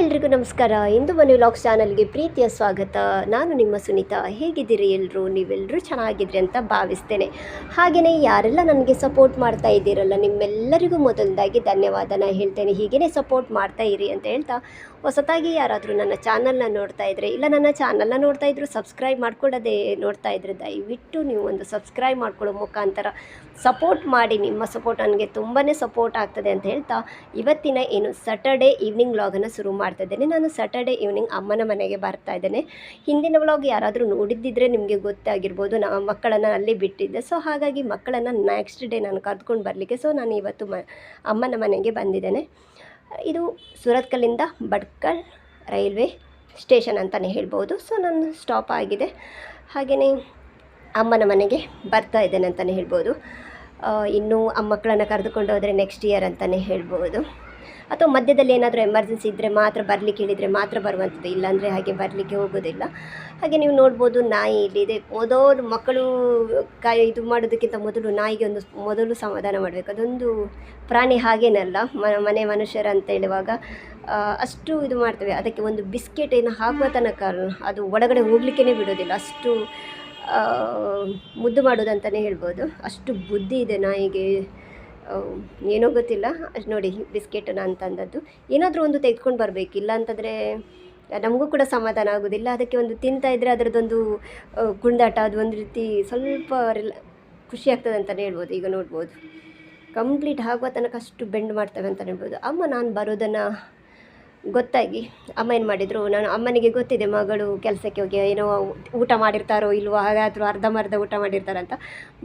ಎಲ್ರಿಗೂ ನಮಸ್ಕಾರ. ಇಂದು ಮನೆ ವ್ಲಾಗ್ಸ್ ಚಾನಲ್ಗೆ ಪ್ರೀತಿಯ ಸ್ವಾಗತ. ನಾನು ನಿಮ್ಮ ಸುನೀತಾ. ಹೇಗಿದ್ದೀರಿ ಎಲ್ಲರೂ ನೀವೆಲ್ಲರೂ ಚೆನ್ನಾಗಿದ್ರಿ ಅಂತ ಭಾವಿಸ್ತೇನೆ. ಹಾಗೆಯೇ ಯಾರೆಲ್ಲ ನನಗೆ ಸಪೋರ್ಟ್ ಮಾಡ್ತಾ ಇದ್ದೀರಲ್ಲ, ನಿಮ್ಮೆಲ್ಲರಿಗೂ ಮೊದಲದಾಗಿ ಧನ್ಯವಾದನ ಹೇಳ್ತೇನೆ ಹೀಗೇ ಸಪೋರ್ಟ್ ಮಾಡ್ತಾ ಇರಿ ಅಂತ ಹೇಳ್ತಾ ಹೊಸತಾಗಿ ಯಾರಾದರೂ ನನ್ನ ಚಾನಲ್ನ ನೋಡ್ತಾ ಇದ್ದರೆ ಇಲ್ಲ ನನ್ನ ಚಾನಲ್ನ ನೋಡ್ತಾ ಇದ್ರು ಸಬ್ಸ್ಕ್ರೈಬ್ ಮಾಡ್ಕೊಳ್ಳೋದೇ ನೋಡ್ತಾ ಇದ್ರೆ ದಯವಿಟ್ಟು ನೀವು ಒಂದು ಸಬ್ಸ್ಕ್ರೈಬ್ ಮಾಡ್ಕೊಳ್ಳೋ ಮುಖಾಂತರ ಸಪೋರ್ಟ್ ಮಾಡಿ. ನಿಮ್ಮ ಸಪೋರ್ಟ್ ನನಗೆ ತುಂಬಾ ಸಪೋರ್ಟ್ ಆಗ್ತದೆ ಅಂತ ಹೇಳ್ತಾ ಇವತ್ತಿನ ಏನು ಸಟರ್ಡೇ ಈವ್ನಿಂಗ್ ವ್ಲಾಗನ್ನು ಶುರು ಮಾಡ್ತಾ ಇದ್ದೇನೆ. ನಾನು ಸಟರ್ಡೇ ಈವ್ನಿಂಗ್ ಅಮ್ಮನ ಮನೆಗೆ ಬರ್ತಾ ಇದ್ದೇನೆ. ಹಿಂದಿನ ವ್ಲಾಗ್ ಯಾರಾದರೂ ನೋಡಿದ್ದಿದ್ರೆ ನಿಮಗೆ ಗೊತ್ತಾಗಿರ್ಬೋದು. ನಾ ಮಕ್ಕಳನ್ನು ಅಲ್ಲಿ ಬಿಟ್ಟಿದ್ದೆ. ಸೊ ಹಾಗಾಗಿ ಮಕ್ಕಳನ್ನು ನೆಕ್ಸ್ಟ್ ಡೇ ನಾನು ಕರ್ಕೊಂಡು ಬರಲಿಕ್ಕೆ. ಸೊ ನಾನು ಇವತ್ತು ಅಮ್ಮನ ಮನೆಗೆ ಬಂದಿದ್ದೇನೆ. ಇದು ಸುರತ್ಕಲ್ಲಿಂದ ಭಟ್ಕಲ್ ರೈಲ್ವೆ ಸ್ಟೇಷನ್ ಅಂತಲೇ ಹೇಳ್ಬೋದು. ಸೊ ನನ್ನ ಸ್ಟಾಪ್ ಆಗಿದೆ. ಹಾಗೆಯೇ ಅಮ್ಮನ ಮನೆಗೆ ಬರ್ತಾ ಇದ್ದೇನೆ ಅಂತಲೇ ಹೇಳ್ಬೋದು. ಇನ್ನೂ ಆ ಮಕ್ಕಳನ್ನು ಕರೆದುಕೊಂಡು ಹೋದರೆ ನೆಕ್ಸ್ಟ್ ಇಯರ್ ಅಂತಲೇ ಹೇಳ್ಬೋದು. ಅಥವಾ ಮಧ್ಯದಲ್ಲಿ ಏನಾದರೂ ಎಮರ್ಜೆನ್ಸಿ ಇದ್ದರೆ ಮಾತ್ರ ಬರಲಿಕ್ಕೆ ಹೇಳಿದರೆ ಮಾತ್ರ ಬರುವಂಥದ್ದು. ಇಲ್ಲಾಂದರೆ ಹಾಗೆ ಬರಲಿಕ್ಕೆ ಹೋಗೋದಿಲ್ಲ. ಹಾಗೆ ನೀವು ನೋಡ್ಬೋದು ನಾಯಿ ಇಲ್ಲಿದೆ ಮೊದಲು ಮಕ್ಕಳು ಕಾಯಿ ಇದು ಮಾಡೋದಕ್ಕಿಂತ ಮೊದಲು ನಾಯಿಗೆ ಒಂದು ಮೊದಲು ಸಮಾಧಾನ ಮಾಡಬೇಕು. ಅದೊಂದು ಪ್ರಾಣಿ ಹಾಗೇನಲ್ಲ. ಮನೆ ಮನುಷ್ಯರ ಅಂತ ಹೇಳುವಾಗ ಅಷ್ಟು ಇದು ಮಾಡ್ತೇವೆ. ಅದಕ್ಕೆ ಒಂದು ಬಿಸ್ಕೆಟ್ ಏನು ಹಾಕುವ ತನಕ ಅದು ಒಳಗಡೆ ಹೋಗ್ಲಿಕ್ಕೇ ಬಿಡೋದಿಲ್ಲ. ಅಷ್ಟು ಮುದ್ದು ಮಾಡೋದಂತಲೇ ಹೇಳ್ಬೋದು. ಅಷ್ಟು ಬುದ್ಧಿ ಇದೆ ನಾಯಿಗೆ. ಏನೋ ಗೊತ್ತಿಲ್ಲ. ನೋಡಿ ನೋಡಿ ನಾನು ತಂದದ್ದು ಏನಾದರೂ ಒಂದು ತೆಗೆದುಕೊಂಡು ಬರಬೇಕು. ಇಲ್ಲ ಅಂತಂದರೆ ನಮಗೂ ಕೂಡ ಸಮಾಧಾನ ಆಗೋದಿಲ್ಲ. ಅದಕ್ಕೆ ಒಂದು ತಿಂತಾ ಇದ್ದರೆ ಅದರದ್ದೊಂದು ಗುಂಡಾಟ ಅದು ಒಂದು ರೀತಿ ಸ್ವಲ್ಪ ರಿಲ ಖುಷಿ ಆಗ್ತದೆ ಅಂತಲೇ ಹೇಳ್ಬೋದು. ಈಗ ನೋಡ್ಬೋದು. ಕಂಪ್ಲೀಟ್ ಆಗುವ ತನಕ ಅಷ್ಟು ಬೆಂಡ್ ಮಾಡ್ತವೆ ಅಂತಲೇ ಹೇಳ್ಬೋದು. ಅಮ್ಮ, ನಾನು ಬರೋದನ್ನು ಗೊತ್ತಾಗಿ ಅಮ್ಮ ಏನು ಮಾಡಿದರು? ನಾನು ಅಮ್ಮನಿಗೆ ಗೊತ್ತಿದೆ ಮಗಳು ಕೆಲಸಕ್ಕೆ ಹೋಗಿ, ಏನೋ ಊಟ ಮಾಡಿರ್ತಾರೋ ಇಲ್ವೋ, ಹಾಗಾದರೂ ಅರ್ಧಂಬರ್ಧ ಊಟ ಮಾಡಿರ್ತಾರಂತ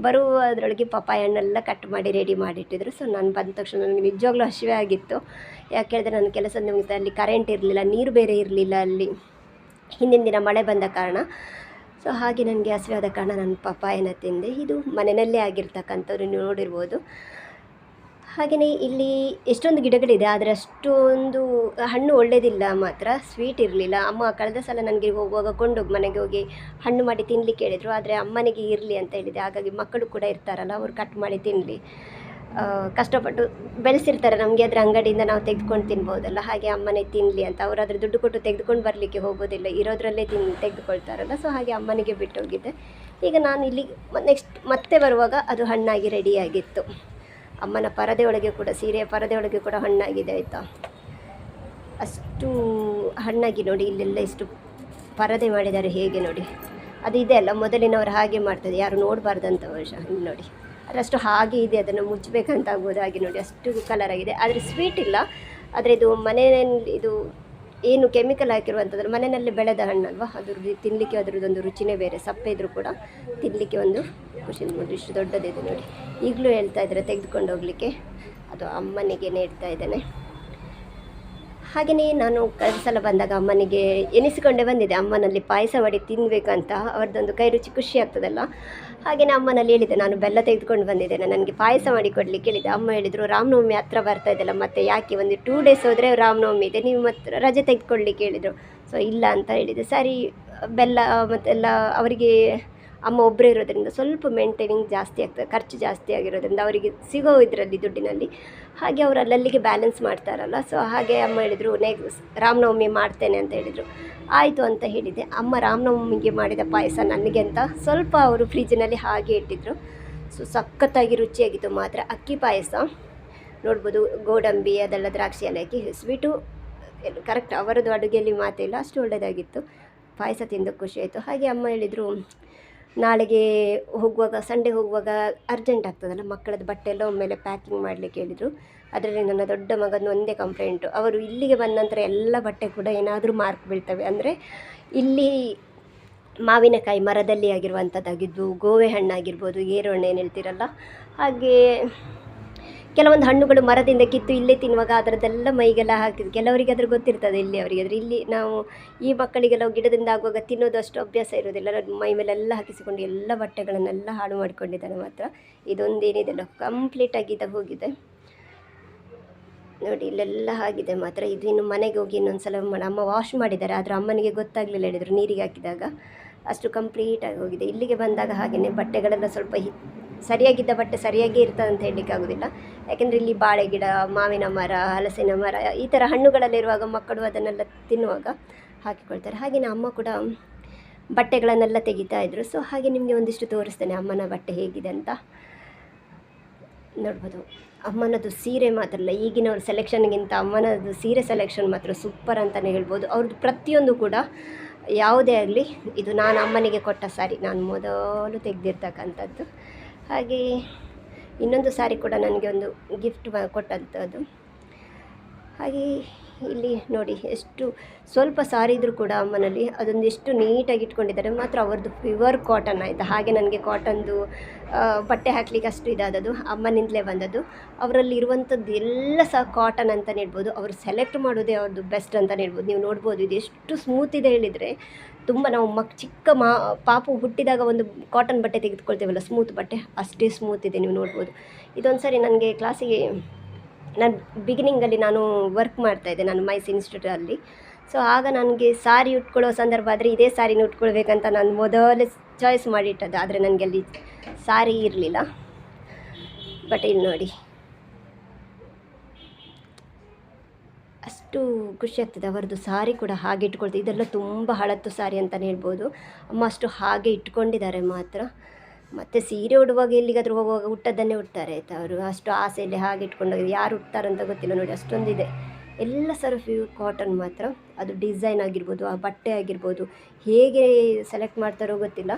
ಬರುವ ಅದರೊಳಗೆ ಹಣ್ಣೆಲ್ಲ ಕಟ್ ಮಾಡಿ ರೆಡಿ ಮಾಡಿಟ್ಟಿದ್ರು. ಸೊ ನಾನು ಬಂದ ತಕ್ಷಣ ನನಗೆ ನಿಜವಾಗ್ಲೂ ಹಸಿವೆ ಆಗಿತ್ತು. ಯಾಕೆ ಹೇಳಿದ್ರೆ ನನ್ನ ಕೆಲಸ ನಿಮಗೆ ಅಲ್ಲಿ ಕರೆಂಟ್ ಇರಲಿಲ್ಲ, ನೀರು ಬೇರೆ ಇರಲಿಲ್ಲ ಅಲ್ಲಿ. ಹಿಂದಿನ ದಿನ ಮಳೆ ಬಂದ ಕಾರಣ. ಸೊ ಹಾಗೆ ನನಗೆ ಹಸಿವಾದ ಕಾರಣ ನಾನು ಪಪ್ಪಾಯನ ತಿಂದೆ. ಇದು ಮನೆಯಲ್ಲೇ ಆಗಿರ್ತಕ್ಕಂಥವ್ರು ನೋಡಿರ್ಬೋದು. ಹಾಗೆಯೇ ಇಲ್ಲಿ ಎಷ್ಟೊಂದು ಗಿಡಗಳಿದೆ, ಆದರೆ ಅಷ್ಟೊಂದು ಹಣ್ಣು ಒಳ್ಳೆಯದಿಲ್ಲ ಮಾತ್ರ ಸ್ವೀಟ್ ಇರಲಿಲ್ಲ. ಅಮ್ಮ ಕಳೆದ ಸಲ ನನಗೆ ಹೋಗುವಾಗ ಕೊಂಡೋಗಿ ಮನೆಗೆ ಹೋಗಿ ಹಣ್ಣು ಮಾಡಿ ತಿನ್ನಲಿಕ್ಕೆ ಹೇಳಿದರು. ಆದರೆ ಅಮ್ಮನಿಗೆ ಇರಲಿ ಅಂತ ಹೇಳಿದೆ. ಹಾಗಾಗಿ ಮಕ್ಕಳು ಕೂಡ ಇರ್ತಾರಲ್ಲ, ಅವರು ಕಟ್ ಮಾಡಿ ತಿನ್ನಲಿ ಕಷ್ಟಪಟ್ಟು ಬೆಳೆಸಿರ್ತಾರೆ ನಮಗೆ ಅದರ ಅಂಗಡಿಯಿಂದ ನಾವು ತೆಗೆದುಕೊಂಡು ತಿನ್ಬೋದಲ್ಲ ಹಾಗೆ ಅಮ್ಮನೇ ತಿನ್ನಲಿ ಅಂತ. ಅವರು ಅದ್ರ ದುಡ್ಡು ಕೊಟ್ಟು ತೆಗೆದುಕೊಂಡು ಬರಲಿಕ್ಕೆ ಹೋಗೋದಿಲ್ಲ ಇರೋದ್ರಲ್ಲೇ ತಿನ್, ತೆಗೆದುಕೊಳ್ತಾರಲ್ಲ ಸೊ ಹಾಗೆ ಅಮ್ಮನಿಗೆ ಬಿಟ್ಟು ಹೋಗಿದ್ದೆ ಈಗ ನಾನು ಇಲ್ಲಿ ನೆಕ್ಸ್ಟ್ ಮತ್ತೆ ಬರುವಾಗ ಅದು ಹಣ್ಣಾಗಿ ರೆಡಿಯಾಗಿತ್ತು ಅಮ್ಮನ ಪರದೆ ಒಳಗೆ ಕೂಡ, ಸೀರೆಯ ಪರದೆ ಒಳಗೆ ಕೂಡ ಹಣ್ಣಾಗಿದೆ, ಆಯಿತಾ? ಅಷ್ಟು ಹಣ್ಣಾಗಿ ನೋಡಿ, ಇಲ್ಲೆಲ್ಲ ಇಷ್ಟು ಪರದೆ ಮಾಡಿದ್ದಾರೆ, ಹೇಗೆ ನೋಡಿ? ಅದು ಇದೆ ಅಲ್ಲ, ಮೊದಲಿನವರು ಹಾಗೆ ಮಾಡ್ತದೆ, ಯಾರು ನೋಡಬಾರ್ದಂತ ವರ್ಷ ಇಲ್ಲಿ ನೋಡಿ. ಅಷ್ಟು ಹಾಗೆ ಇದೆ, ಅದನ್ನು ಮುಚ್ಚಬೇಕಂತ ಆಗ್ಬೋದು ಹಾಗೆ ನೋಡಿ, ಅಷ್ಟು ಕಲರ್ ಆಗಿದೆ. ಆದರೆ ಸ್ವೀಟ್ ಇಲ್ಲ, ಆದರೆ ಇದು ಮನೆಯಲ್ಲಿ ಇದು ಏನು ಕೆಮಿಕಲ್ ಹಾಕಿರುವಂಥದ್ದು, ಮನೆಯಲ್ಲಿ ಬೆಳೆದ ಹಣ್ಣಲ್ವಾ? ಅದು ತಿನ್ನಲಿಕ್ಕೆ ಅದರದ್ದೊಂದು ರುಚಿನೇ ಬೇರೆ, ಸಪ್ಪೆ ಇದ್ರೂ ಕೂಡ ತಿನ್ನಲಿಕ್ಕೆ ಒಂದು ಖುಷಿ ನೋಡಿ ಇಷ್ಟು ದೊಡ್ಡದಿದೆ ನೋಡಿ. ಈಗಲೂ ಹೇಳ್ತಾ ಇದ್ದಾರೆ, ತೆಗೆದುಕೊಂಡು ಹೋಗ್ಲಿಕ್ಕೆ. ಅದು ಅಮ್ಮನಿಗೆ ನೀಡ್ತಾ ಇದ್ದೇನೆ. ಹಾಗೆಯೇ ನಾನು ಕಳೆದ ಸಲ ಬಂದಾಗ ಅಮ್ಮನಿಗೆ ಎನಿಸಿಕೊಂಡೇ ಬಂದಿದೆ ಅಮ್ಮನಲ್ಲಿ ಪಾಯಸ ಮಾಡಿ ತಿನ್ನಬೇಕಂತ ಅವ್ರದ್ದೊಂದು ಕೈ ರುಚಿ ಖುಷಿ ಆಗ್ತದಲ್ಲ. ಹಾಗೆಯೇ ಅಮ್ಮನಲ್ಲಿ ಹೇಳಿದೆ, ನಾನು ಬೆಲ್ಲ ತೆಗೆದುಕೊಂಡು ಬಂದಿದ್ದೇನೆ. ನನಗೆ ಪಾಯಸ ಮಾಡಿ ಕೊಡಲಿಕ್ಕೆ ಹೇಳಿದೆ. ಅಮ್ಮ ಹೇಳಿದರು, ರಾಮನವಮಿ ಹತ್ರ ಬರ್ತಾ ಇದೆಯಲ್ಲ, ಮತ್ತೆ ಯಾಕೆ ಒಂದು ಟೂ ಡೇಸ್ ಹೋದರೆ ರಾಮನವಮಿ ಇದೆ, ನೀವು ಮತ್ತು ರಜೆ ತೆಗೆದುಕೊಳ್ಳಿಕ್ಕೆ ಹೇಳಿದರು. ಸೊ, ಇಲ್ಲ ಅಂತ ಹೇಳಿದೆ. ಸರಿ, ಬೆಲ್ಲ ಮತ್ತೆಲ್ಲ ಅವರಿಗೆ ಅಮ್ಮ ಒಬ್ಬರೇ ಇರೋದ್ರಿಂದ ಸ್ವಲ್ಪ ಮೇಂಟೈನಿಂಗ್ ಜಾಸ್ತಿ ಆಗ್ತದೆ, ಖರ್ಚು ಜಾಸ್ತಿ ಆಗಿರೋದ್ರಿಂದ ಅವರಿಗೆ ಸಿಗೋ ಇದರಲ್ಲಿ ದುಡ್ಡಿನಲ್ಲಿ. ಹಾಗೆ ಅವರು ಅಲ್ಲಲ್ಲಿಗೆ ಬ್ಯಾಲೆನ್ಸ್ ಮಾಡ್ತಾರಲ್ಲ ಸೊ ಹಾಗೆ ಅಮ್ಮ ಹೇಳಿದರು ನೆಕ್ಸ್ಟ್ ರಾಮನವಮಿ ಮಾಡ್ತೇನೆ ಅಂತ ಹೇಳಿದರು. ಆಯಿತು ಅಂತ ಹೇಳಿದೆ. ಅಮ್ಮ ರಾಮನವಮಿಗೆ ಮಾಡಿದ ಪಾಯಸ ನನಗೆ ಅಂತ ಸ್ವಲ್ಪ ಅವರು ಫ್ರಿಜ್ಜಿನಲ್ಲಿ ಹಾಗೆ ಇಟ್ಟಿದ್ದರು ಸೊ ಸಖತ್ತಾಗಿ ರುಚಿಯಾಗಿತ್ತು ಮಾತ್ರ. ಅಕ್ಕಿ ಪಾಯಸ, ನೋಡ್ಬೋದು ಗೋಡಂಬಿ, ಅದೆಲ್ಲ ದ್ರಾಕ್ಷಿ ಎಲ್ಲ ಹಾಕಿ ಸ್ವೀಟು ಕರೆಕ್ಟ್ ಅವರದ್ದು ಅಡುಗೆಯಲ್ಲಿ ಮಾತಿಲ್ಲ ಅಷ್ಟು ಒಳ್ಳೆಯದಾಗಿತ್ತು ಪಾಯಸ ತಿಂದು ಖುಷಿ ಆಯಿತು. ಹಾಗೆ ಅಮ್ಮ ಹೇಳಿದರು ನಾಳೆಗೆ ಹೋಗುವಾಗ ಸಂಡೆ ಹೋಗುವಾಗ ಅರ್ಜೆಂಟ್ ಆಗ್ತದಲ್ಲ, ಮಕ್ಕಳದ್ದು ಬಟ್ಟೆ ಎಲ್ಲ ಒಮ್ಮೆಲೆ ಪ್ಯಾಕಿಂಗ್ ಮಾಡಲಿಕ್ಕೆ ಹೇಳಿದರು. ಅದರಲ್ಲಿ ನನ್ನ ದೊಡ್ಡ ಮಗನ ಒಂದೇ ಕಂಪ್ಲೇಂಟು ಅವರು ಇಲ್ಲಿಗೆ ಬಂದ ನಂತರ ಎಲ್ಲ ಬಟ್ಟೆ ಕೂಡ ಏನಾದರೂ ಮಾರ್ಕ್ ಬೀಳ್ತವೆ. ಅಂದರೆ ಇಲ್ಲಿ ಮಾವಿನಕಾಯಿ ಮರದಲ್ಲಿ ಆಗಿರುವಂಥದ್ದಾಗಿದ್ದು ಗೋವೆ ಹಣ್ಣಾಗಿರ್ಬೋದು ಏರೋಹಣ್ಣು ಏನು ಹೇಳ್ತೀರಲ್ಲ? ಹಾಗೆ ಕೆಲವೊಂದು ಹಣ್ಣುಗಳು ಮರದಿಂದ ಕಿತ್ತು ಇಲ್ಲೇ ತಿನ್ನುವಾಗ ಅದರದ್ದೆಲ್ಲ ಮೈಗೆಲ್ಲ ಹಾಕಿದ್ದು ಕೆಲವರಿಗೆ ಅದ್ರ ಗೊತ್ತಿರ್ತದೆ, ಇಲ್ಲಿ ಅವರಿಗೆ ಇಲ್ಲಿ ನಾವು ಈ ಮಕ್ಕಳಿಗೆಲ್ಲ ಗಿಡದಿಂದ ಆಗುವಾಗ ತಿನ್ನೋದು ಅಷ್ಟು ಅಭ್ಯಾಸ ಇರೋದಿಲ್ಲ ಮೈ ಮೇಲೆಲ್ಲ ಹಾಕಿಸಿಕೊಂಡು ಎಲ್ಲ ಬಟ್ಟೆಗಳನ್ನೆಲ್ಲ ಹಾಳು ಮಾಡಿಕೊಂಡಿದ್ದಾನೆ ಮಾತ್ರ. ಇದೊಂದೇನಿದೆಲ್ಲ ಕಂಪ್ಲೀಟಾಗಿ ಇದು ಹೋಗಿದೆ. ನೋಡಿ, ಇಲ್ಲೆಲ್ಲ ಆಗಿದೆ ಮಾತ್ರ. ಇದು ಇನ್ನು ಮನೆಗೆ ಹೋಗಿ ಇನ್ನೊಂದು ಸಲ ಅಮ್ಮ ವಾಶ್ ಮಾಡಿದ್ದಾರೆ. ಆದರೆ ಅಮ್ಮನಿಗೆ ಗೊತ್ತಾಗಲಿಲ್ಲ ಹೇಳಿದರು. ನೀರಿಗೆ ಹಾಕಿದಾಗ. ಅಷ್ಟು ಕಂಪ್ಲೀಟಾಗಿ ಹೋಗಿದೆ. ಇಲ್ಲಿಗೆ ಬಂದಾಗ ಹಾಗೆಯೇ ಬಟ್ಟೆಗಳೆಲ್ಲ ಸ್ವಲ್ಪ ಸರಿಯಾಗಿದ್ದ ಬಟ್ಟೆ ಸರಿಯಾಗಿ ಇರ್ತದೆ ಅಂತ ಹೇಳಲಿಕ್ಕೆ ಆಗೋದಿಲ್ಲ. ಯಾಕೆಂದರೆ ಇಲ್ಲಿ ಬಾಳೆ ಗಿಡ, ಮಾವಿನ ಮರ, ಹಲಸಿನ ಮರ, ಈ ಥರ ಹಣ್ಣುಗಳಲ್ಲಿರುವಾಗ ಮಕ್ಕಳು ಅದನ್ನೆಲ್ಲ ತಿನ್ನುವಾಗ ಹಾಕಿಕೊಳ್ತಾರೆ. ಹಾಗೆಯೇ ಅಮ್ಮ ಕೂಡ ಬಟ್ಟೆಗಳನ್ನೆಲ್ಲ ತೆಗಿತಾ ಇದ್ದರು ಸೊ ಹಾಗೆ ನಿಮಗೆ ಒಂದಿಷ್ಟು ತೋರಿಸ್ತೇನೆ ಅಮ್ಮನ ಬಟ್ಟೆ ಹೇಗಿದೆ ಅಂತ. ನೋಡ್ಬೋದು. ಅಮ್ಮನದು ಸೀರೆ ಮಾತ್ರ ಅಲ್ಲ ಈಗಿನವ್ರ ಸೆಲೆಕ್ಷನ್ಗಿಂತ ಅಮ್ಮನದು ಸೀರೆ ಸೆಲೆಕ್ಷನ್ ಮಾತ್ರ ಸೂಪರ್ ಅಂತಲೇ ಹೇಳ್ಬೋದು. ಅವ್ರದ್ದು ಪ್ರತಿಯೊಂದು ಕೂಡ ಯಾವುದೇ ಆಗಲಿ, ಇದು ನಾನು ಅಮ್ಮನಿಗೆ ಕೊಟ್ಟ ಸಾರಿ ನಾನು ಮೊದಲು ತೆಗೆದಿರ್ತಕ್ಕಂಥದ್ದು. ಹಾಗೆ ಇನ್ನೊಂದು ಸಾರಿ ಕೂಡ ನನಗೆ ಒಂದು ಗಿಫ್ಟ್ ಕೊಟ್ಟಂಥದ್ದು. ಹಾಗೆ ಇಲ್ಲಿ ನೋಡಿ ಎಷ್ಟು ಸ್ವಲ್ಪ ಸಾರಿ ಇದ್ದರೂ ಕೂಡ ಅಮ್ಮನಲ್ಲಿ ಅದೊಂದು ಎಷ್ಟು ನೀಟಾಗಿ ಇಟ್ಕೊಂಡಿದ್ದಾರೆ. ಮಾತ್ರ ಅವ್ರದ್ದು ಪ್ಯೂರ್ ಕಾಟನ್ ಆಯಿತು ಹಾಗೆ ನನಗೆ ಕಾಟನ್ದು ಬಟ್ಟೆ ಹಾಕ್ಲಿಕ್ಕೆ ಅಷ್ಟು ಇದಾದದು ಅಮ್ಮನಿಂದಲೇ ಬಂದದ್ದು. ಅವರಲ್ಲಿ ಇರುವಂಥದ್ದು ಎಲ್ಲ ಸಹ ಕಾಟನ್ ಅಂತಲೇ ಹೇಳ್ಬೋದು. ಅವರು ಸೆಲೆಕ್ಟ್ ಮಾಡೋದೇ ಅವ್ರದ್ದು ಬೆಸ್ಟ್ ಅಂತಲೇ ಹೇಳ್ಬೋದು. ನೀವು ನೋಡ್ಬೋದು, ಇದು ಎಷ್ಟು ಸ್ಮೂತ್ ಇದೆ ಹೇಳಿದರೆ. ತುಂಬ ನಾವು ಮಕ್ ಚಿಕ್ಕ ಮಾ, ಪಾಪು ಹುಟ್ಟಿದಾಗ ಒಂದು ಕಾಟನ್ ಬಟ್ಟೆ ತೆಗೆದುಕೊಳ್ತೇವಲ್ಲ ಸ್ಮೂತ್ ಬಟ್ಟೆ? ಅಷ್ಟೇ ಸ್ಮೂತ್ ಇದೆ, ನೀವು ನೋಡ್ಬೋದು. ಇದೊಂದು ಸರಿ ನನಗೆ ಕ್ಲಾಸಿಗೆ ನಾನು ಬಿಗಿನಿಂಗಲ್ಲಿ ನಾನು ವರ್ಕ್ ಮಾಡ್ತಾಯಿದ್ದೆ ನಾನು ಮೈಸ್ ಇನ್ಸ್ಟಿಟ್ಯೂಟಲ್ಲಿ ಸೊ ಆಗ ನನಗೆ ಸಾರಿ ಉಟ್ಕೊಳ್ಳೋ ಸಂದರ್ಭ ಆದರೆ ಇದೇ ಸಾರಿನ ಉಟ್ಕೊಳ್ಬೇಕಂತ ನಾನು ಮೊದಲೇ ಚಾಯ್ಸ್ ಮಾಡಿಟ್ಟದ್ದು, ಆದರೆ ನನಗೆ ಅಲ್ಲಿ ಸಾರಿ ಇರಲಿಲ್ಲ. ಬಟ್ ಇಲ್ಲಿ ನೋಡಿ. ಅಷ್ಟು ಖುಷಿ ಆಗ್ತದೆ. ಅವರದ್ದು ಸಾರಿ ಕೂಡ ಹಾಗೆ ಇಟ್ಕೊಳ್ತದೆ ಇದೆಲ್ಲ ತುಂಬ ಹಳತ್ತು ಸಾರಿ ಅಂತಲೇ ಹೇಳ್ಬೋದು. ಅಮ್ಮ ಅಷ್ಟು ಹಾಗೆ ಇಟ್ಕೊಂಡಿದ್ದಾರೆ ಮಾತ್ರ. ಮತ್ತು ಸೀರೆ ಉಡುವಾಗ ಎಲ್ಲಿಗಾದರೂ ಹೋಗುವಾಗ ಉಟ್ಟದ್ದನ್ನೇ ಉಡ್ತಾರೆ. ಆಯಿತಾ ಅವರು ಅಷ್ಟು ಆಸೆಯಲ್ಲಿ ಹಾಗೆ ಇಟ್ಕೊಂಡೋಗಿ ಯಾರು ಉಡ್ತಾರಂತ ಗೊತ್ತಿಲ್ಲ ನೋಡಿ, ಅಷ್ಟೊಂದಿದೆ. ಎಲ್ಲ ಸರ್ ಫ್ಯೂ ಕಾಟನ್ ಮಾತ್ರ. ಅದು ಡಿಸೈನ್ ಆಗಿರ್ಬೋದು, ಆ ಬಟ್ಟೆ ಆಗಿರ್ಬೋದು, ಹೇಗೆ ಸೆಲೆಕ್ಟ್ ಮಾಡ್ತಾರೋ ಗೊತ್ತಿಲ್ಲ.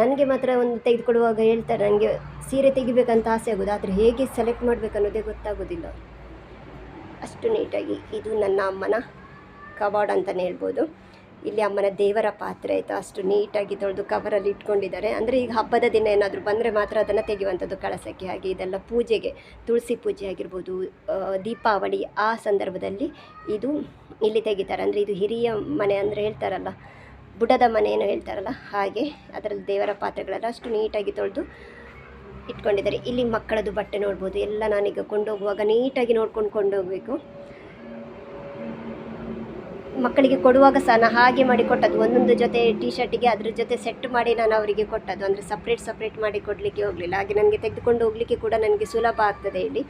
ನನಗೆ ಮಾತ್ರ ಒಂದು ತೆಗೆದುಕೊಡುವಾಗ ಹೇಳ್ತಾರೆ ನನಗೆ ಸೀರೆ ತೆಗಿಬೇಕಂತ ಆಸೆ ಆಗೋದು, ಆದರೆ ಹೇಗೆ ಸೆಲೆಕ್ಟ್ ಮಾಡಬೇಕನ್ನೋದೇ ಗೊತ್ತಾಗೋದಿಲ್ಲ. ಅಷ್ಟು ನೀಟಾಗಿ ಇದು ನನ್ನ ಅಮ್ಮನ ಕವಾಡ್ ಅಂತಲೇ ಹೇಳ್ಬೋದು. ಇಲ್ಲಿ ಅಮ್ಮನ ದೇವರ ಪಾತ್ರೆ ಆಯಿತು, ಅಷ್ಟು ನೀಟಾಗಿ ತೊಳೆದು ಕವರಲ್ಲಿ ಇಟ್ಕೊಂಡಿದ್ದಾರೆ. ಅಂದರೆ ಈಗ ಹಬ್ಬದ ದಿನ ಏನಾದರೂ ಬಂದರೆ ಮಾತ್ರ ಅದನ್ನು ತೆಗೆಯುವಂಥದ್ದು ಕಳಸಕ್ಕೆ. ಹಾಗೆ ಇದೆಲ್ಲ ಪೂಜೆಗೆ, ತುಳಸಿ ಪೂಜೆ ಆಗಿರ್ಬೋದು ದೀಪಾವಳಿ ಆ ಸಂದರ್ಭದಲ್ಲಿ ಇದು ಇಲ್ಲಿ ತೆಗಿತಾರೆ. ಅಂದರೆ ಇದು ಹಿರಿಯ ಮನೆ ಅಂದರೆ ಹೇಳ್ತಾರಲ್ಲ, ಬುಡದ ಮನೆಯನ್ನು ಹೇಳ್ತಾರಲ್ಲ, ಹಾಗೆ ಅದರಲ್ಲಿ ದೇವರ ಪಾತ್ರೆಗಳೆಲ್ಲ ಅಷ್ಟು ನೀಟಾಗಿ ತೊಳೆದು ಇಟ್ಕೊಂಡಿದ್ದಾರೆ. ಇಲ್ಲಿ ಮಕ್ಕಳದ್ದು ಬಟ್ಟೆ ನೋಡ್ಬೋದು. ಎಲ್ಲ ನಾನೀಗ ಕೊಂಡೋಗುವಾಗ ನೀಟಾಗಿ ನೋಡ್ಕೊಂಡು ಕೊಂಡೋಗಬೇಕು. ಮಕ್ಕಳಿಗೆ ಕೊಡುವಾಗ ಸಹ ನಾನು ಹಾಗೆ ಮಾಡಿ ಕೊಟ್ಟದ್ದು. ಒಂದೊಂದು ಜೊತೆ ಟಿ ಶರ್ಟಿಗೆ ಅದ್ರ ಜೊತೆ ಸೆಟ್ ಮಾಡಿ ನಾನು ಅವರಿಗೆ ಕೊಟ್ಟದ್ದು. ಅಂದರೆ ಸಪ್ರೇಟ್ ಸಪ್ರೇಟ್ ಮಾಡಿ ಕೊಡಲಿಕ್ಕೆ ಹೋಗಲಿಲ್ಲ. ಹಾಗೆ ನನಗೆ ತೆಗೆದುಕೊಂಡು ಹೋಗಲಿಕ್ಕೆ ಕೂಡ ನನಗೆ ಸುಲಭ ಆಗ್ತದೆ ಇಲ್ಲಿ.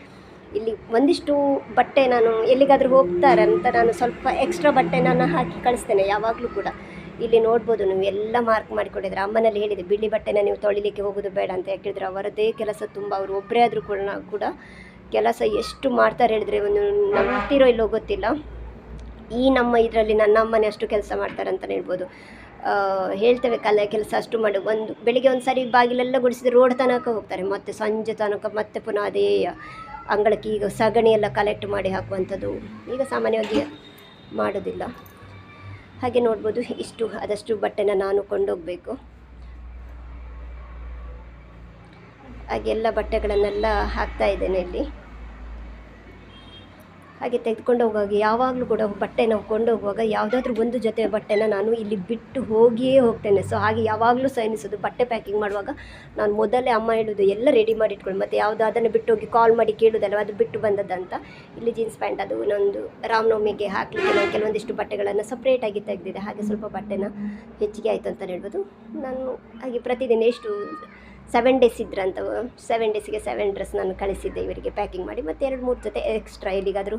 ಇಲ್ಲಿ ಒಂದಿಷ್ಟು ಬಟ್ಟೆ ನಾನು ಎಲ್ಲಿಗಾದರೂ ಹೋಗ್ತಾರೆ ಅಂತ ನಾನು ಸ್ವಲ್ಪ ಎಕ್ಸ್ಟ್ರಾ ಬಟ್ಟೆ ನಾನು ಹಾಕಿ ಕಳಿಸ್ತೇನೆ, ಯಾವಾಗಲೂ ಕೂಡ. ಇಲ್ಲಿ ನೋಡ್ಬೋದು, ನೀವು ಎಲ್ಲ ಮಾರ್ಕ್ ಮಾಡಿಕೊಂಡಿದ್ರೆ ಅಮ್ಮನಲ್ಲಿ ಹೇಳಿದೆ, ಬಿಳಿ ಬಟ್ಟೆನ ನೀವು ತೊಳಿಲಿಕ್ಕೆ ಹೋಗೋದು ಬೇಡ ಅಂತ ಯಾಕಿದ್ರೆ ಅವರದೇ ಕೆಲಸ ತುಂಬ, ಅವರು ಒಬ್ಬರೇ ಆದರೂ ಕೂಡ ಕೂಡ ಕೆಲಸ ಎಷ್ಟು ಮಾಡ್ತಾರೆ ಹೇಳಿದ್ರೆ ಒಂದು ನಂಬ್ತಿರೋ ಇಲ್ಲೋ ಗೊತ್ತಿಲ್ಲ. ಈ ನಮ್ಮ ಇದರಲ್ಲಿ ನನ್ನ ಅಮ್ಮನೇ ಅಷ್ಟು ಕೆಲಸ ಮಾಡ್ತಾರೆ ಅಂತಲೇ ಹೇಳ್ಬೋದು. ಹೇಳ್ತೇವೆ ಕಲೆ ಕೆಲಸ ಅಷ್ಟು ಮಾಡಿ. ಒಂದು ಬೆಳಿಗ್ಗೆ ಒಂದು ಸರಿ ಬಾಗಿಲೆಲ್ಲ ಗುಡಿಸಿದ್ರೆ ರೋಡ್ ತನಕ ಹೋಗ್ತಾರೆ. ಮತ್ತು ಸಂಜೆ ತನಕ ಮತ್ತೆ ಪುನಃ ಅದೇ ಅಂಗಳಕ್ಕೆ ಈಗ ಸಗಣಿ ಎಲ್ಲ ಕಲೆಕ್ಟ್ ಮಾಡಿ ಹಾಕುವಂಥದ್ದು ಈಗ ಸಾಮಾನ್ಯವಾಗಿ ಮಾಡೋದಿಲ್ಲ. ಹಾಗೆ ನೋಡ್ಬೋದು ಇಷ್ಟು ಆದಷ್ಟು ಬಟ್ಟೆನ ನಾನು ಕೊಂಡೋಗಬೇಕು. ಹಾಗೆಲ್ಲ ಬಟ್ಟೆಗಳನ್ನೆಲ್ಲ ಹಾಕ್ತಾ ಇದ್ದೇನೆ ಇಲ್ಲಿ. ಹಾಗೆ ತೆಗೆದುಕೊಂಡು ಹೋಗುವಾಗ, ಯಾವಾಗಲೂ ಕೂಡ ಬಟ್ಟೆ ನಾವು ಕೊಂಡೋಗುವಾಗ ಯಾವುದಾದ್ರೂ ಒಂದು ಜೊತೆ ಬಟ್ಟೆನ ನಾನು ಇಲ್ಲಿ ಬಿಟ್ಟು ಹೋಗಿಯೇ ಹೋಗ್ತೇನೆ. ಸೊ ಹಾಗೆ ಯಾವಾಗಲೂ ಸಹ ಬಟ್ಟೆ ಪ್ಯಾಕಿಂಗ್ ಮಾಡುವಾಗ ನಾನು ಮೊದಲೇ ಅಮ್ಮ ಹೇಳೋದು, ಎಲ್ಲ ರೆಡಿ ಮಾಡಿ ಇಟ್ಕೊಂಡು ಮತ್ತು ಯಾವುದು ಅದನ್ನು ಬಿಟ್ಟು ಹೋಗಿ ಕಾಲ್ ಮಾಡಿ ಕೇಳೋದಲ್ಲ ಅದು ಬಿಟ್ಟು ಬಂದದ್ದಂತ. ಇಲ್ಲಿ ಜೀನ್ಸ್ ಪ್ಯಾಂಟ್ ಅದು, ಇನ್ನೊಂದು ರಾಮನವಮಿಗೆ ಹಾಕಲಿಕ್ಕೆ ನಾನು ಕೆಲವೊಂದಿಷ್ಟು ಬಟ್ಟೆಗಳನ್ನು ಸಪ್ರೇಟಾಗಿ ತೆಗೆದಿದೆ. ಹಾಗೆ ಸ್ವಲ್ಪ ಬಟ್ಟೆನ ಹೆಚ್ಚಿಗೆ ಆಯಿತು ಅಂತ ಹೇಳ್ಬೋದು. ನಾನು ಹಾಗೆ ಪ್ರತಿದಿನ ಎಷ್ಟು ಸೆವೆನ್ ಡೇಸ್ ಇದ್ರಂತ ಸೆವೆನ್ ಡೇಸಿಗೆ ಸೆವೆನ್ ಡ್ರೆಸ್ ನಾನು ಕಳಿಸಿದ್ದೆ ಇವರಿಗೆ ಪ್ಯಾಕಿಂಗ್ ಮಾಡಿ. ಮತ್ತು ಎರಡು ಮೂರು ಜೊತೆ ಎಕ್ಸ್ಟ್ರಾ ಎಲ್ಲಿಗಾದರೂ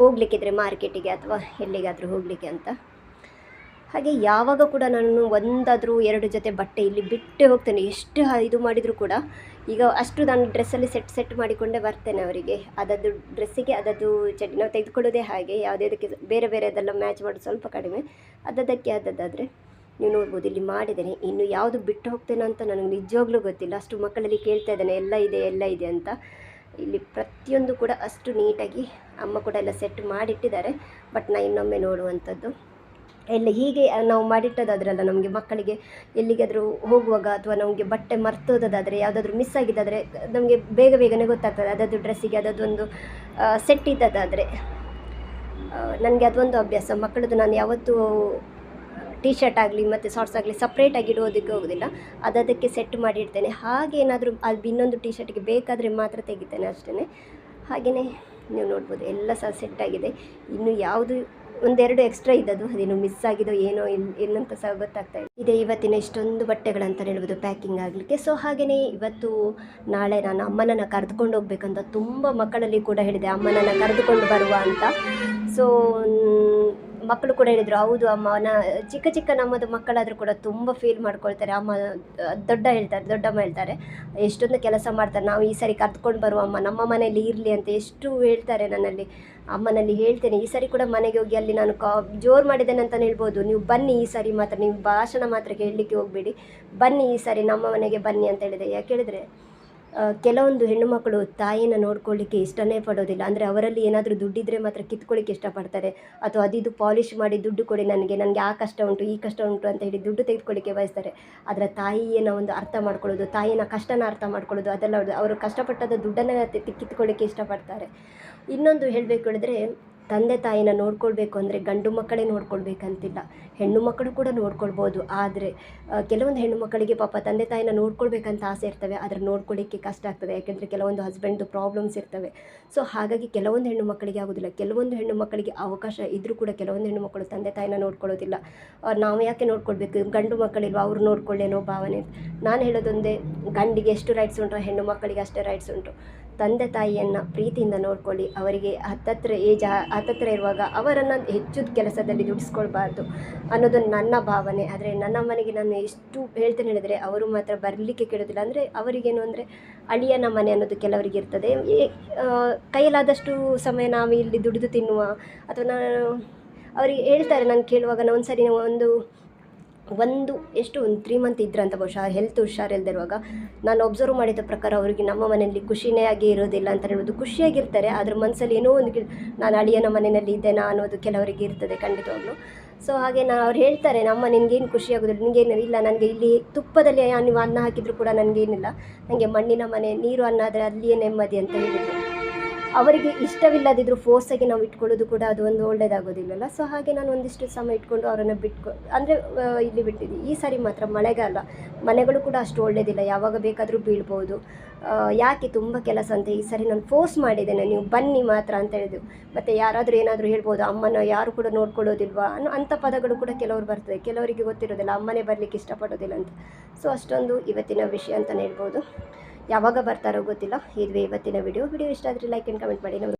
ಹೋಗ್ಲಿಕ್ಕಿದ್ರೆ ಮಾರ್ಕೆಟಿಗೆ ಅಥವಾ ಎಲ್ಲಿಗಾದರೂ ಹೋಗಲಿಕ್ಕೆ ಅಂತ. ಹಾಗೆ ಯಾವಾಗ ಕೂಡ ನಾನು ಒಂದಾದರೂ ಎರಡು ಜೊತೆ ಬಟ್ಟೆ ಇಲ್ಲಿ ಬಿಟ್ಟೇ ಹೋಗ್ತೇನೆ. ಎಷ್ಟು ಇದು ಮಾಡಿದರೂ ಕೂಡ ಈಗ ಅಷ್ಟು ನಾನು ಡ್ರೆಸ್ಸಲ್ಲಿ ಸೆಟ್ ಸೆಟ್ ಮಾಡಿಕೊಂಡೇ ಬರ್ತೇನೆ ಅವರಿಗೆ. ಅದದ್ದು ಡ್ರೆಸ್ಸಿಗೆ ಅದದ್ದು ಚಡ್ಡಿ ನಾವು ತೆಗೆದುಕೊಳ್ಳೋದೇ ಹಾಗೆ. ಯಾವುದೇ ಬೇರೆ ಬೇರೆದೆಲ್ಲ ಮ್ಯಾಚ್ ಮಾಡೋದು ಸ್ವಲ್ಪ ಕಡಿಮೆ. ಅದದ್ದಕ್ಕೆ ಅದದ್ದಾದರೆ ನೀವು ನೋಡ್ಬೋದು, ಇಲ್ಲಿ ಮಾಡಿದ್ದೇನೆ. ಇನ್ನು ಯಾವುದು ಬಿಟ್ಟು ಹೋಗ್ತೇನೆ ಅಂತ ನನಗೆ ನಿಜವಾಗ್ಲೂ ಗೊತ್ತಿಲ್ಲ. ಅಷ್ಟು ಮಕ್ಕಳಲ್ಲಿ ಕೇಳ್ತಾ ಇದ್ದೇನೆ, ಎಲ್ಲ ಇದೆ ಎಲ್ಲ ಇದೆ ಅಂತ. ಇಲ್ಲಿ ಪ್ರತಿಯೊಂದು ಕೂಡ ಅಷ್ಟು ನೀಟಾಗಿ ಅಮ್ಮ ಕೂಡ ಎಲ್ಲ ಸೆಟ್ ಮಾಡಿಟ್ಟಿದ್ದಾರೆ. ಬಟ್ ನಾ ಇನ್ನೊಮ್ಮೆ ನೋಡುವಂಥದ್ದು. ಎಲ್ಲ ಹೀಗೆ ನಾವು ಮಾಡಿಟ್ಟದಾದ್ರಲ್ಲ, ನಮಗೆ ಮಕ್ಕಳಿಗೆ ಎಲ್ಲಿಗಾದರೂ ಹೋಗುವಾಗ ಅಥವಾ ನಮಗೆ ಬಟ್ಟೆ ಮರ್ತೋದಾದರೆ ಯಾವುದಾದ್ರೂ ಮಿಸ್ ಆಗಿದ್ದಾದರೆ, ನಮಗೆ ಬೇಗ ಬೇಗನೆ ಗೊತ್ತಾಗ್ತದೆ. ಅದದ್ದು ಡ್ರೆಸ್ಸಿಗೆ ಅದೊಂದು ಸೆಟ್ ಇದ್ದದಾದರೆ ನನಗೆ ಅದೊಂದು ಅಭ್ಯಾಸ. ಮಕ್ಕಳದ್ದು ನಾನು ಯಾವತ್ತೂ ಟೀ ಶರ್ಟ್ ಆಗಲಿ ಮತ್ತು ಶಾರ್ಟ್ಸ್ ಆಗಲಿ ಸಪ್ರೇಟಾಗಿ ಇಡೋದಕ್ಕೆ ಹೋಗೋದಿಲ್ಲ. ಅದಕ್ಕೆ ಸೆಟ್ ಮಾಡಿ ಇಡ್ತೇನೆ ಹಾಗೆ ಏನಾದರೂ ಅದು ಇನ್ನೊಂದು ಟೀ ಶರ್ಟಿಗೆ ಬೇಕಾದರೆ ಮಾತ್ರ ತೆಗಿತೇನೆ ಅಷ್ಟೇ ಹಾಗೆಯೇ ನೀವು ನೋಡ್ಬೋದು, ಎಲ್ಲ ಸಹ ಸೆಟ್ ಆಗಿದೆ. ಇನ್ನು ಯಾವುದು ಒಂದೆರಡು ಎಕ್ಸ್ಟ್ರಾ ಇದ್ದದ್ದು, ಅದೇನು ಮಿಸ್ ಆಗಿದೋ ಏನೋ ಇಲ್ಲ ಏನಂತ ಸಹ ಗೊತ್ತಾಗ್ತಾ ಇದೆ ಇದೆ ಇವತ್ತಿನ ಇಷ್ಟೊಂದು ಬಟ್ಟೆಗಳಂತ ಹೇಳ್ಬೋದು ಪ್ಯಾಕಿಂಗ್ ಆಗಲಿಕ್ಕೆ. ಸೊ ಹಾಗೆಯೇ ಇವತ್ತು ನಾಳೆ ನಾನು ಅಮ್ಮನನ್ನು ಕರೆದುಕೊಂಡು ಹೋಗ್ಬೇಕಂತ ತುಂಬ ಮಕ್ಕಳಲ್ಲಿ ಕೂಡ ಹೇಳಿದೆ, ಅಮ್ಮನನ್ನು ಕರೆದುಕೊಂಡು ಬರುವ ಅಂತ. ಸೊ ಮಕ್ಕಳು ಕೂಡ ಹೇಳಿದರು, ಹೌದು ಅಮ್ಮ, ನಾ, ಚಿಕ್ಕ ಚಿಕ್ಕ ನಮ್ಮದು ಮಕ್ಕಳಾದರೂ ಕೂಡ ತುಂಬ ಫೀಲ್ ಮಾಡ್ಕೊಳ್ತಾರೆ. ಅಮ್ಮ ದೊಡ್ಡ ಹೇಳ್ತಾರೆ, ದೊಡ್ಡಮ್ಮ ಹೇಳ್ತಾರೆ. ಎಷ್ಟೊಂದು ಕೆಲಸ ಮಾಡ್ತಾರೆ. ನಾವು ಈ ಸರಿ ಕರ್ತ್ಕೊಂಡು ಬರುವ ಅಮ್ಮ, ನಮ್ಮ ಮನೆಯಲ್ಲಿ ಇರಲಿ ಅಂತ ಎಷ್ಟು ಹೇಳ್ತಾರೆ ನನ್ನಲ್ಲಿ. ಅಮ್ಮನಲ್ಲಿ ಹೇಳ್ತೇನೆ, ಈ ಸರಿ ಕೂಡ ಮನೆಗೆ ಹೋಗಿ ಅಲ್ಲಿ ನಾನು ಕಾ, ಜೋರು ಮಾಡಿದ್ದೇನೆ ಅಂತಲೇ ಹೇಳ್ಬೋದು. ನೀವು ಬನ್ನಿ ಈ ಸರಿ ಮಾತ್ರ, ನೀವು ಭಾಷಣ ಮಾತ್ರ ಕೇಳಲಿಕ್ಕೆ ಹೋಗಬೇಡಿ. ಬನ್ನಿ ಈ ಸರಿ ನಮ್ಮ ಮನೆಗೆ ಬನ್ನಿ ಅಂತ ಹೇಳಿದೆ. ಯಾಕೆ ಹೇಳಿದ್ರೆ ಕೆಲವೊಂದು ಹೆಣ್ಣು ಮಕ್ಕಳು ತಾಯಿನ ನೋಡ್ಕೊಳ್ಳಿಕ್ಕೆ ಇಷ್ಟನೇ ಪಡೋದಿಲ್ಲ. ಅಂದರೆ ಅವರಲ್ಲಿ ಏನಾದರೂ ದುಡ್ಡಿದ್ದರೆ ಮಾತ್ರ ಕಿತ್ಕೊಳ್ಳಿಕ್ಕೆ ಇಷ್ಟಪಡ್ತಾರೆ. ಅಥವಾ ಅದಿದು ಪಾಲಿಷ್ ಮಾಡಿ ದುಡ್ಡು ಕೊಡಿ ನನಗೆ ನನಗೆ ಆ ಕಷ್ಟ ಉಂಟು, ಈ ಕಷ್ಟ ಉಂಟು ಅಂತ ಹೇಳಿ ದುಡ್ಡು ತೆಗೆದುಕೊಳ್ಳಿಕ್ಕೆ ಬಯಸ್ತಾರೆ. ಆದರೆ ತಾಯಿಯನ್ನು ಒಂದು ಅರ್ಥ ಮಾಡ್ಕೊಳ್ಳೋದು, ತಾಯಿನ ಕಷ್ಟನ ಅರ್ಥ ಮಾಡ್ಕೊಳ್ಳೋದು, ಅದೆಲ್ಲ ಅವರು ಕಷ್ಟಪಟ್ಟದ ದುಡ್ಡನ್ನು ಕಿತ್ಕೊಳ್ಳಿಕ್ಕೆ ಇಷ್ಟಪಡ್ತಾರೆ. ಇನ್ನೊಂದು ಹೇಳಬೇಕು ಹೇಳಿದ್ರೆ ತಂದೆ ತಾಯಿನ ನೋಡ್ಕೊಳ್ಬೇಕು ಅಂದರೆ ಗಂಡು ಮಕ್ಕಳೇ ನೋಡ್ಕೊಳ್ಬೇಕಂತಿಲ್ಲ. ಹೆಣ್ಣು ಮಕ್ಕಳು ಕೂಡ ನೋಡ್ಕೊಳ್ಬೋದು. ಆದರೆ ಕೆಲವೊಂದು ಹೆಣ್ಣು ಮಕ್ಕಳಿಗೆ ಪಾಪ ತಂದೆ ತಾಯಿನ ನೋಡ್ಕೊಳ್ಬೇಕಂತ ಆಸೆ ಇರ್ತವೆ. ಆದರೆ ನೋಡ್ಕೊಳ್ಳಿಕ್ಕೆ ಕಷ್ಟ ಆಗ್ತದೆ ಯಾಕೆಂದರೆ ಕೆಲವೊಂದು ಹಸ್ಬೆಂಡ್ದು ಪ್ರಾಬ್ಲಮ್ಸ್ ಇರ್ತವೆ. ಸೊ ಹಾಗಾಗಿ ಕೆಲವೊಂದು ಹೆಣ್ಣು ಮಕ್ಕಳಿಗೆ ಆಗೋದಿಲ್ಲ. ಕೆಲವೊಂದು ಹೆಣ್ಣು ಮಕ್ಕಳಿಗೆ ಅವಕಾಶ ಇದ್ದರೂ ಕೂಡ ಕೆಲವೊಂದು ಹೆಣ್ಣು ಮಕ್ಕಳು ತಂದೆ ತಾಯಿನ ನೋಡ್ಕೊಳ್ಳೋದಿಲ್ಲ. ನಾವು ಯಾಕೆ ನೋಡ್ಕೊಳ್ಬೇಕು? ಗಂಡು ಮಕ್ಕಳಿಲ್ವ? ಅವ್ರು ನೋಡ್ಕೊಳ್ಳೇನೋ ಭಾವನೆ. ನಾನು ಹೇಳೋದೊಂದೇ, ಗಂಡಿಗೆ ಎಷ್ಟು ರೈಟ್ಸ್ ಉಂಟು, ಹೆಣ್ಣು ಮಕ್ಕಳಿಗೆ ಅಷ್ಟೇ ರೈಟ್ಸ್ ಉಂಟು. ತಂದೆ ತಾಯಿಯನ್ನು ಪ್ರೀತಿಯಿಂದ ನೋಡ್ಕೊಳ್ಳಿ. ಅವರಿಗೆ ಹತ್ತತ್ರ ಏಜ್ ಹತ್ತತ್ರ ಇರುವಾಗ ಅವರನ್ನು ಹೆಚ್ಚು ಕೆಲಸದಲ್ಲಿ ದುಡಿಸ್ಕೊಳ್ಬಾರ್ದು ಅನ್ನೋದು ನನ್ನ ಭಾವನೆ. ಆದರೆ ನನ್ನ ಮನೆಗೆ ನಾನು ಎಷ್ಟು ಹೇಳ್ತೇನೆ ಹೇಳಿದರೆ ಅವರು ಮಾತ್ರ ಬರಲಿಕ್ಕೆ ಕೇಳೋದಿಲ್ಲ. ಅಂದರೆ ಅವರಿಗೇನು ಅಂದರೆ ಅಳಿಯನ ಮನೆ ಅನ್ನೋದು ಕೆಲವರಿಗೆ ಇರ್ತದೆ. ಕೈಯಲ್ಲಾದಷ್ಟು ಸಮಯ ನಾವು ಇಲ್ಲಿ ದುಡಿದು ತಿನ್ನುವ ಅಥವಾ ನಾನು, ಅವರಿಗೆ ಹೇಳ್ತಾರೆ, ನಾನು ಕೇಳುವಾಗ ನಾನು ಒಂದು ಸರಿ ಒಂದು ಒಂದು, ಎಷ್ಟು, ಒಂದು ತ್ರೀ ಮಂತ್ ಇದ್ರಂತ ಬಹುಶಃ ಹೆಲ್ತ್ ಹುಷಾರಿಲ್ದಿರುವಾಗ ನಾನು ಒಬ್ಸರ್ವ್ ಮಾಡಿದ ಪ್ರಕಾರ ಅವರಿಗೆ ನಮ್ಮ ಮನೆಯಲ್ಲಿ ಖುಷಿನೇ ಆಗಿ ಇರೋದಿಲ್ಲ ಅಂತ ಹೇಳ್ಬೋದು ಖುಷಿಯಾಗಿರ್ತಾರೆ, ಆದರೆ ಮನಸ್ಸಲ್ಲಿ ಏನೋ ಒಂದು ನಾನು ಅಳಿಯನ ಮನೆಯಲ್ಲಿ ಇದ್ದೇನಾ ಅನ್ನೋದು ಕೆಲವರಿಗೆ ಇರ್ತದೆ ಖಂಡಿತವಾಗ್ಲೂ. ಸೊ ಹಾಗೆ ನಾ, ಅವ್ರು ಹೇಳ್ತಾರೆ, ನಮ್ಮ ನಿನಗೇನು ಖುಷಿ ಆಗೋದಿಲ್ಲ ನಿನಗೇನು ಇಲ್ಲ, ನನಗೆ ಇಲ್ಲಿ ತುಪ್ಪದಲ್ಲಿ ನೀವು ಅನ್ನ ಹಾಕಿದರೂ ಕೂಡ ನನಗೇನಿಲ್ಲ ನನಗೆ ಮಣ್ಣಿನ ಮನೆ, ನೀರು ಅನ್ನ ಆದರೆ ಅಲ್ಲಿಯೇ ನೆಮ್ಮದಿ ಅಂತ ಹೇಳಿದರು. ಅವರಿಗೆ ಇಷ್ಟವಿಲ್ಲದಿದ್ದರೂ ಫೋರ್ಸಾಗಿ ನಾವು ಇಟ್ಕೊಳ್ಳೋದು ಕೂಡ ಅದು ಒಂದು ಒಳ್ಳೆಯದಾಗೋದಿಲ್ಲಲ್ಲ ಸೊ ಹಾಗೆ ನಾನು ಒಂದಿಷ್ಟು ಸಮಯ ಇಟ್ಕೊಂಡು ಅವರನ್ನು ಬಿಟ್ಕೊ, ಅಂದರೆ ಇಲ್ಲಿ ಬಿಟ್ಟಿದ್ದೆ. ಈ ಸಾರಿ ಮಾತ್ರ ಮಳೆಗಾಲ. ಮನೆಗಳು ಕೂಡ ಅಷ್ಟು ಒಳ್ಳೆಯದಿಲ್ಲ ಯಾವಾಗ ಬೇಕಾದರೂ ಬೀಳ್ಬೋದು. ಯಾಕೆ ತುಂಬ ಕೆಲಸ ಅಂತ ಈ ಸರಿ ನಾನು ಫೋರ್ಸ್ ಮಾಡಿದ್ದೇನೆ. ನೀವು ಬನ್ನಿ ಮಾತ್ರ ಅಂತ ಹೇಳಿದ್ರು. ಮತ್ತು ಯಾರಾದರೂ ಏನಾದರೂ ಹೇಳ್ಬೋದು, ಅಮ್ಮನ ಯಾರು ಕೂಡ ನೋಡ್ಕೊಳ್ಳೋದಿಲ್ವಾ? ಅನ್ನೋ ಅಂಥ ಪದಗಳು ಕೂಡ ಕೆಲವರು ಬರ್ತದೆ. ಕೆಲವರಿಗೆ ಗೊತ್ತಿರೋದಿಲ್ಲ. ಅಮ್ಮನೇ ಬರಲಿಕ್ಕೆ ಇಷ್ಟಪಡೋದಿಲ್ಲ ಅಂತ. ಸೊ ಅಷ್ಟೊಂದು ಇವತ್ತಿನ ವಿಷಯ ಅಂತಲೇ ಹೇಳ್ಬೋದು. ಯಾವಾಗ ಬರ್ತಾರೋ ಗೊತ್ತಿಲ್ಲ. ಇದುವೇ ಇವತ್ತಿನ ವಿಡಿಯೋ ವಿಡಿಯೋ ಇಷ್ಟ ಆದರೆ ಲೈಕ್ ಆ್ಯಂಡ್ ಕಮೆಂಟ್ ಮಾಡಿ. ನಮ್ಗೆ